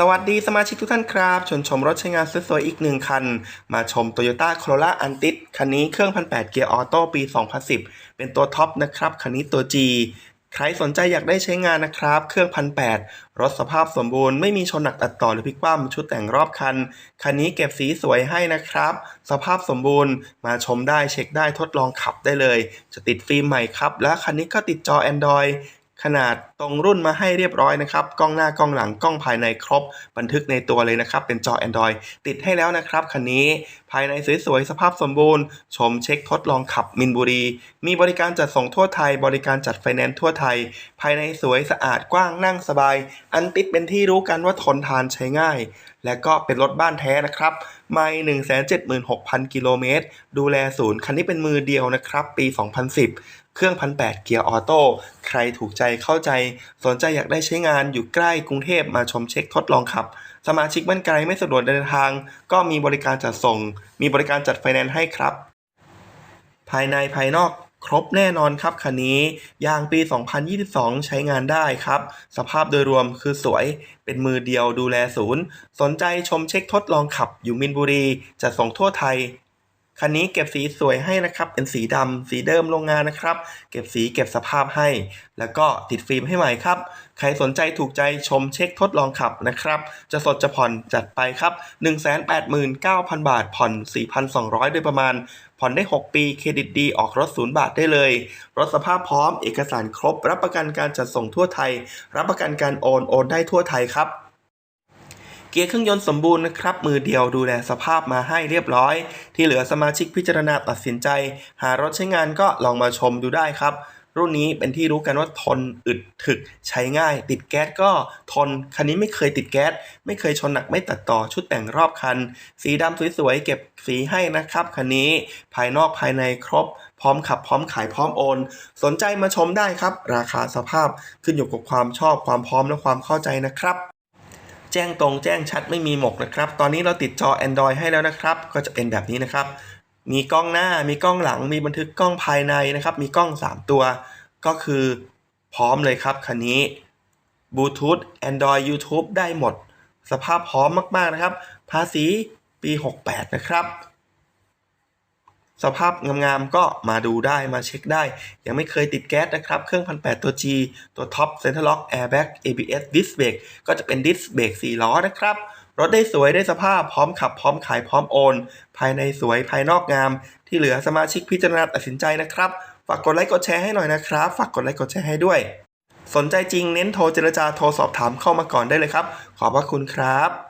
สวัสดีสมาชิกทุกท่านครับชวนชมรถใช้งานสวยๆอีกหนึ่งคัน มาชม Toyota Corolla Antis คันนี้เครื่อง 1.8เกียร์ออโต้ปี 2010 เป็นตัวท็อปนะครับ คันนี้ตัว G ใครสนใจอยากได้ใช้งานนะครับ เครื่อง 1.8รถสภาพสมบูรณ์ไม่มีชนหนักตัดต่อหรือพลิกคว่ำชุดแต่งรอบคัน คันนี้เก็บสีสวยให้นะครับ สภาพสมบูรณ์มาชมได้เช็คได้ทดลองขับได้เลย จะติดฟิล์มใหม่ครับ และคันนี้ก็ติดจอ Android ขนาดตรงรุ่นมาให้เรียบร้อยนะครับ กล้องหน้ากล้องหลังกล้องภายในครบบันทึกในตัวเลยนะครับ เป็นจอ Android ติดให้แล้วนะครับคันนี้ายในสวยๆสภาพสมบูรณ์ ชมเช็คทดลองขับมินบุรี มีบริการจัดส่งทั่วไทย บริการจัดไฟแนนซ์ทั่วไทย ภายในสวยสะอาดกว้างนั่งสบาย อันติดเป็นที่รู้กันว่าทนทานใช้ง่าย และก็เป็นรถบ้านแท้นะครับไม่176,000 กิโลเมตร ดูแลศูนย์ คันนี้เป็นมือเดียวนะครับ ปี 2010 เครื่อง 1,800 เกียร์ออโต้ ใครถูกใจเข้าใจ สนใจอยากได้ใช้งานอยู่ใกล้กรุงเทพมาชมเช็คทดลองขับ สมาชิกบ้านไกลไม่สะดวกเดินทาง ก็มีบริการจัดส่งมีบริการจัดไฟแนนซ์ให้ครับ ภายในภายนอกครบแน่นอนครับคันนี้ยางปี 2022 ใช้งานได้ครับ สภาพโดยรวมคือสวยเป็นมือเดียวดูแลศูนย์ สนใจชมเช็คทดลองขับอยู่มินบุรีจะส่งทั่วไทย คันนี้เก็บสีสวยให้นะครับ เป็นสีดำสีเดิมโรงงานนะครับ เก็บสีเก็บสภาพให้ แล้วก็ติดฟิล์มให้ใหม่ครับ ใครสนใจถูกใจชมเช็คทดลองขับนะครับ จะสดจะผ่อนจัดไปครับ 189,000 บาท ผ่อน 4,200 โดยประมาณ ผ่อนได้ 6 ปี เครดิตดี ออกรถศูนย์บาทได้เลย รถสภาพพร้อม เอกสารครบ รับประกันการจัดส่งทั่วไทย รับประกันการโอน โอนได้ทั่วไทยครับ กียร์เครื่องยนต์สมบูรณ์นะครับ มือเดียวดูแลสภาพมาให้เรียบร้อย ที่เหลือสมาชิกพิจารณาตัดสินใจ หารถใช้งานก็ลองมาชมดูได้ครับ รุ่นนี้เป็นที่รู้กันว่าทนอึดถึกใช้ง่าย ติดแก๊สก็ทน คันนี้ไม่เคยติดแก๊ส ไม่เคยชนหนักไม่ตัดต่อชุดแต่งรอบคัน สีดำสวยๆเก็บสีให้นะครับคันนี้ภายนอกภายในครบพร้อมขับพร้อมขายพร้อมโอน สนใจมาชมได้ครับ ราคาสภาพขึ้นอยู่กับความชอบความพร้อมและความเข้าใจนะครับ แจ้งตรงแจ้งชัดไม่มีหมกนะครับ ตอนนี้เราติดจอ Android ให้แล้วนะครับ ก็จะเป็นแบบนี้นะครับ มีกล้องหน้า มีกล้องหลัง มีบันทึกกล้องภายในนะครับ มีกล้อง 3 ตัว ก็คือพร้อมเลยครับคันนี้บลูทูธ Android YouTube ได้หมด สภาพพร้อมมาก ๆ นะครับ ภาษีปี 68 นะครับ สภาพงามๆก็มาดูได้มาเช็คได้ ยังไม่เคยติดแก๊สนะครับ เครื่อง 1,800 ตัว G ตัวท็อป Center Lock Airbag ABS Disc Brake ก็จะเป็นดิสเบรก4ล้อนะครับรถได้สวยได้สภาพพร้อมขับพร้อมขายพร้อมโอน ภายในสวยภายนอกงาม ที่เหลือสมาชิกพิจารณาตัดสินใจนะครับ ฝากกดไลค์กดแชร์ให้หน่อยนะครับ ฝากกดไลค์กดแชร์ให้ด้วย สนใจจริงเน้นโทรเจรจาโทรสอบถามเข้ามาก่อนได้เลยครับ ขอบพระคุณครับ